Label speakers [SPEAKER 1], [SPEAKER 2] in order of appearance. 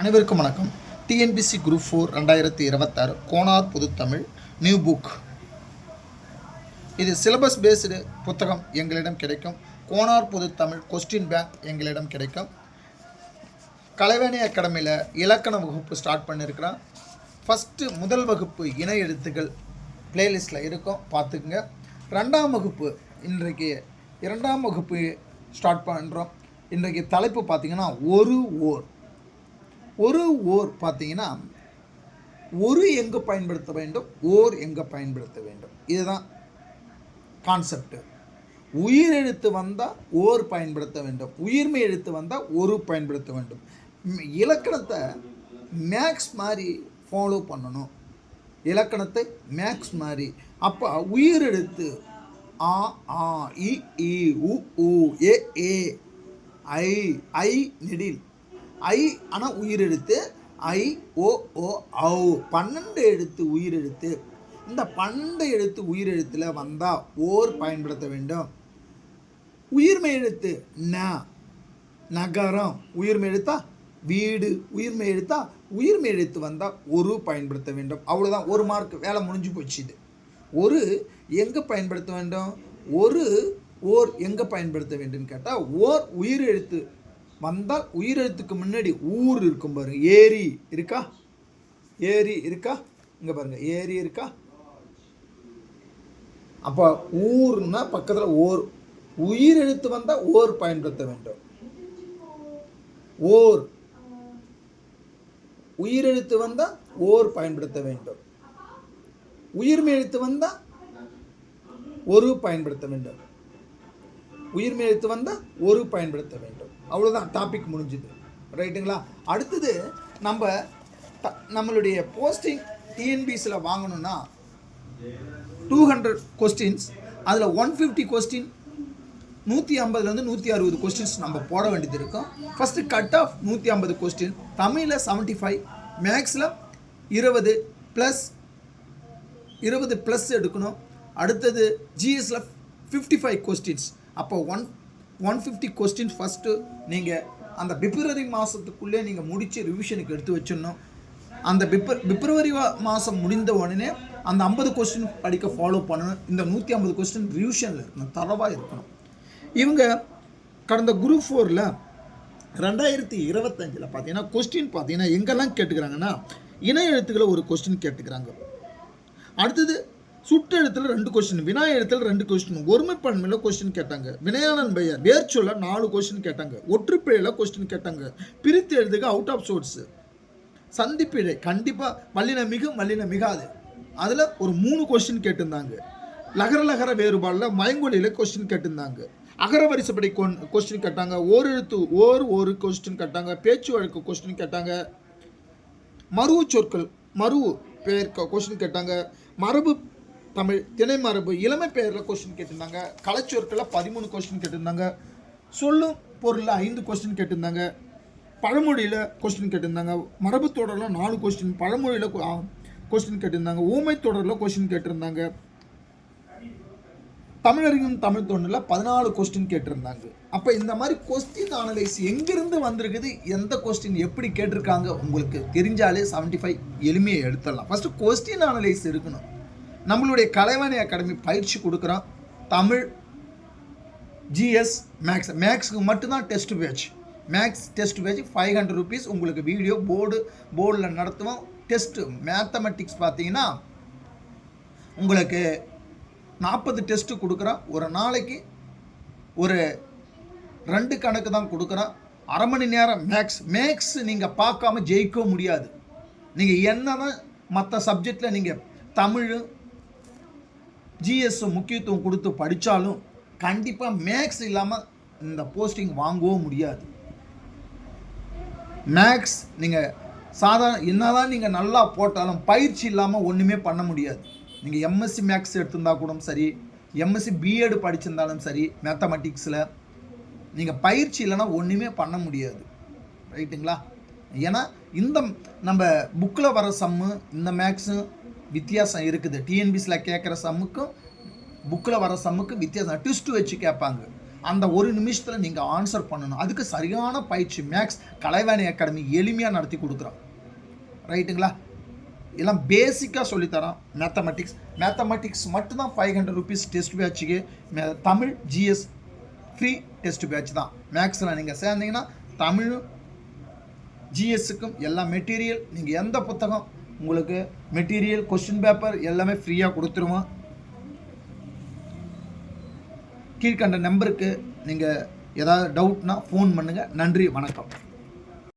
[SPEAKER 1] அனைவருக்கும் வணக்கம். TNPSC group four ரெண்டாயிரத்தி இருபத்தாறு கோனார் புதுத்தமிழ் நியூ புக் இது சிலபஸ் பேஸ்டு புத்தகம் எங்களிடம் கிடைக்கும். கோனார் புதுத்தமிழ் கொஸ்டின் பேங்க் எங்களிடம் கிடைக்கும். கலைவேணி அகாடமியில் இலக்கண வகுப்பு ஸ்டார்ட் பண்ணியிருக்கிறோம் ஃபஸ்ட்டு முதல் வகுப்பு இணை எழுத்துக்கள் பிளேலிஸ்ட்டில் இருக்கும். பார்த்துக்குங்க. ரெண்டாம் வகுப்பு இன்றைக்கு இரண்டாம் வகுப்பு ஸ்டார்ட் பண்ணுறோம் இன்றைக்கு தலைப்பு பார்த்திங்கன்னா ஒரு ஓர். ஒரு ஓர் பார்த்தீங்கன்னா ஒரு எங்கே பயன்படுத்த வேண்டும் ஓர் எங்கே பயன்படுத்த வேண்டும். இதுதான் கான்செப்ட் உயிர் எழுத்து வந்தால் ஓர் பயன்படுத்த வேண்டும். உயிர்மை எழுத்து வந்தால் ஒரு பயன்படுத்த வேண்டும். இலக்கணத்தை மேக்ஸ் மாதிரி ஃபாலோ பண்ணணும். இலக்கணத்தை மேக்ஸ் மாதிரி அப்போ உயிர் எழுத்து ஆ ஆ இ உ உ ஏ ஏ ஐ ஐ நெடில். ஐ ஆனால் உயிர் எழுத்து ஐ ஓ ஓ ஔ. பன்னெண்டு எழுத்து உயிர் எழுத்து இந்த பன்னெண்டு எழுத்து உயிர் எழுத்தில் வந்தால் ஓர் பயன்படுத்த வேண்டும். உயிர்மை எழுத்து ந. நகரம் உயிர்மை எழுத்தா வீடு உயிர்மை எழுத்தா உயிர்மை எழுத்து வந்தால் ஒரு பயன்படுத்த வேண்டும். அவ்வளோதான் ஒரு மார்க். வேலை முடிஞ்சு போச்சு இது. ஒரு எங்கே பயன்படுத்த வேண்டும்? ஒரு ஓர் எங்கே பயன்படுத்த வேண்டும் கேட்டால் ஓர் உயிர் எழுத்து வந்தால் உயிரெழுத்துக்கு முன்னாடி ஊர் இருக்கும் பாருங்க ஏரி இருக்கா? ஏரி இருக்கா? இங்கே பாருங்க. ஏரி இருக்கா? அப்போ ஊர்னா பக்கத்தில் ஓர் உயிர் எழுத்து வந்தால் ஓர் பயன்படுத்த வேண்டும். ஓர். உயிரெழுத்து வந்தால் ஓர் பயன்படுத்த வேண்டும். உயிர்மை எழுத்து வந்தால் ஒரு பயன்படுத்த வேண்டும். உயிர்மை எழுத்து வந்தால் ஒரு பயன்படுத்த வேண்டும். அவ்வளோதான் டாபிக் முடிஞ்சுது. ரைட்டுங்களா அடுத்தது நம்ம த- நம்மளுடைய போஸ்டிங் டிஎன்பிஎஸில் வாங்கணும்னா டூ ஹண்ட்ரட் கொஸ்டின்ஸ் அதில் ஒன் ஃபிஃப்டி கொஸ்டின் நூற்றி ஐம்பதுலேருந்து நூற்றி அறுபது கொஸ்டின்ஸ் நம்ம போட வேண்டியது இருக்கும். ஃபஸ்ட்டு கட் ஆஃப் நூற்றி ஐம்பது கொஸ்டின் தமிழில் செவன்ட்டி ஃபைவ் மேக்ஸில் இருபது ப்ளஸ் இருபது ப்ளஸ் எடுக்கணும். அடுத்தது ஜிஎஸில் ஃபிஃப்டி ஃபைவ் கொஸ்டின்ஸ் அப்போ one one fifty question first நீங்கள் அந்த பிப்ரவரி மாதத்துக்குள்ளே நீங்கள் முடித்து ரிவிஷனுக்கு எடுத்து வச்சிடணும். அந்த பிப்ர பிப்ரவரி மாதம் முடிந்த உடனே அந்த ஐம்பது கொஸ்டின் படிக்க ஃபாலோ பண்ணணும். இந்த நூற்றி ஐம்பது கொஸ்டின் ரிவிஷனில் இருக்கணும். தரவாக இருக்கணும். இவங்க கடந்த குரூப் ஃபோரில் ரெண்டாயிரத்தி இருபத்தஞ்சில் பார்த்தீங்கன்னா கொஸ்டின் பார்த்தீங்கன்னா எங்கெல்லாம் கேட்டுக்கிறாங்கன்னா இணைய எழுத்துக்களை ஒரு கொஸ்டின் கேட்டுக்கிறாங்க. அடுத்தது சுட்டெழுத்தில் ரெண்டு கொஸ்டின் வினா எழுத்தில் ரெண்டு கொஸ்டின் ஒருமைப்பன்மையில் கொஸ்டின் கேட்டாங்க. வினயானன் பையர் வேர்ச்சொல்ல நாலு கொஸ்டின் கேட்டாங்க. ஒற்றுப்பிழையில் கொஸ்டின் கேட்டாங்க. பிரித்து எழுதுக அவுட் ஆஃப் சோர்ஸு சந்திப்பிழை கண்டிப்பாக வல்லின மிகு வல்லின மிகாது. அதில் ஒரு மூணு கொஸ்டின் கேட்டிருந்தாங்க. லகர லகர வேறுபாடில் மயங்கொலியில் கொஸ்டின் கேட்டிருந்தாங்க. அகர வரிசைப்படி கொஸ்டின் கேட்டாங்க. ஓரெழுத்து ஓர் ஒரு கொஸ்டின் கேட்டாங்க. பேச்சு வழக்கு கொஸ்டின் கேட்டாங்க. மருவு சொற்கள் மருவு பெயர் கொஸ்டின் கேட்டாங்க. மரபு தமிழ் திணை மரபு இளமை பெயரில் கொஸ்டின் கேட்டிருந்தாங்க. கலைச்சொற்களில் பதிமூணு கொஸ்டின் கேட்டிருந்தாங்க. சொல்லும் பொருளில் ஐந்து கொஸ்டின் கேட்டிருந்தாங்க. பழமொழியில் கொஸ்டின் கேட்டிருந்தாங்க. மரபு தொடரில் நாலு கொஸ்டின் பழமொழியில் கொஸ்டின் கேட்டிருந்தாங்க. ஊமை தொடரில் கொஸ்டின் கேட்டிருந்தாங்க. தமிழறிஞன் தமிழ் தொண்டில் பதினாலு கொஸ்டின் கேட்டிருந்தாங்க. அப்போ இந்த மாதிரி கொஸ்டின் அனலைஸ் எங்கிருந்து வந்திருக்குது? எந்த கொஸ்டின் எப்படி கேட்டிருக்காங்க? உங்களுக்கு தெரிஞ்சாலே 75 ஃபைவ் எளிமையை எடுத்துடலாம். ஃபஸ்ட்டு கொஸ்டின் அனலைஸ் இருக்கணும். நம்மளுடைய கலைவாணி அகாடமி பயிற்சி கொடுக்குறோம் தமிழ் ஜிஎஸ் மேக்ஸ் மேக்ஸுக்கு மட்டும்தான் test batch maths test batch five hundred rupees உங்களுக்கு வீடியோ போர்டு போர்டில் நடத்துவோம். டெஸ்ட்டு மேத்தமெட்டிக்ஸ் பார்த்தீங்கன்னா உங்களுக்கு நாற்பது டெஸ்ட்டு கொடுக்குறோம் ஒரு நாளைக்கு ஒரு ரெண்டு கணக்கு தான் கொடுக்குறோம் அரை மணி நேரம் மேக்ஸ் மேக்ஸ் நீங்கள் பார்க்காம ஜெயிக்க முடியாது. நீங்கள் என்ன தான் மற்ற சப்ஜெக்டில் நீங்கள் தமிழ் ஜிஎஸ் முக்கியத்துவம் கொடுத்து படித்தாலும் கண்டிப்பாக மேக்ஸ் இல்லாமல் இந்த போஸ்டிங் வாங்கவும் முடியாது. மேக்ஸ் நீங்கள் சாதாரண என்னதான் நீங்கள் நல்லா போட்டாலும் பயிற்சி இல்லாமல் ஒன்றுமே பண்ண முடியாது. நீங்கள் எம்எஸ்சி மேக்ஸ் எடுத்திருந்தா கூட சரி எம்எஸ்சி பிஎட் படிச்சிருந்தாலும் சரி மேத்தமெட்டிக்ஸில் நீங்கள் பயிற்சி இல்லைன்னா ஒன்றுமே பண்ண முடியாது. ரைட்டுங்களா ஏன்னா இந்த நம்ம புக்கில் வர சம்மு இந்த மேக்ஸும் வித்தியாசம் இருக்குது. டிஎன்பிசியில் கேட்குற சம்முக்கும் புக்கில் வர சம்முக்கும் வித்தியாசம். ட்விஸ்ட் வச்சு கேட்பாங்க. அந்த ஒரு நிமிஷத்தில் நீங்கள் ஆன்சர் பண்ணணும். அதுக்கு சரியான பயிற்சி. மேக்ஸ் கலைவாணி அகாடமி எளிமையாக நடத்தி கொடுக்குறோம் ரைட்டுங்களா எல்லாம் பேசிக்காக சொல்லித்தரோம் மேத்தமெட்டிக்ஸ் மேத்தமெட்டிக்ஸ் மட்டும்தான் five hundred rupees test பேட்சுக்கு Tamil GS free test batch தான். மேக்ஸில் நீங்கள் சேர்ந்தீங்கன்னா தமிழ் ஜிஎஸ்ஸுக்கும் எல்லா மெட்டீரியல் நீங்கள் எந்த புத்தகம் உங்களுக்கு மெட்டீரியல் கொஸ்டின் பேப்பர் எல்லாமே ஃப்ரீயாக கொடுத்துருவோம். கீழ்கண்ட நம்பருக்கு நீங்கள் ஏதாவது டவுட்னா ஃபோன் பண்ணுங்கள் நன்றி வணக்கம்.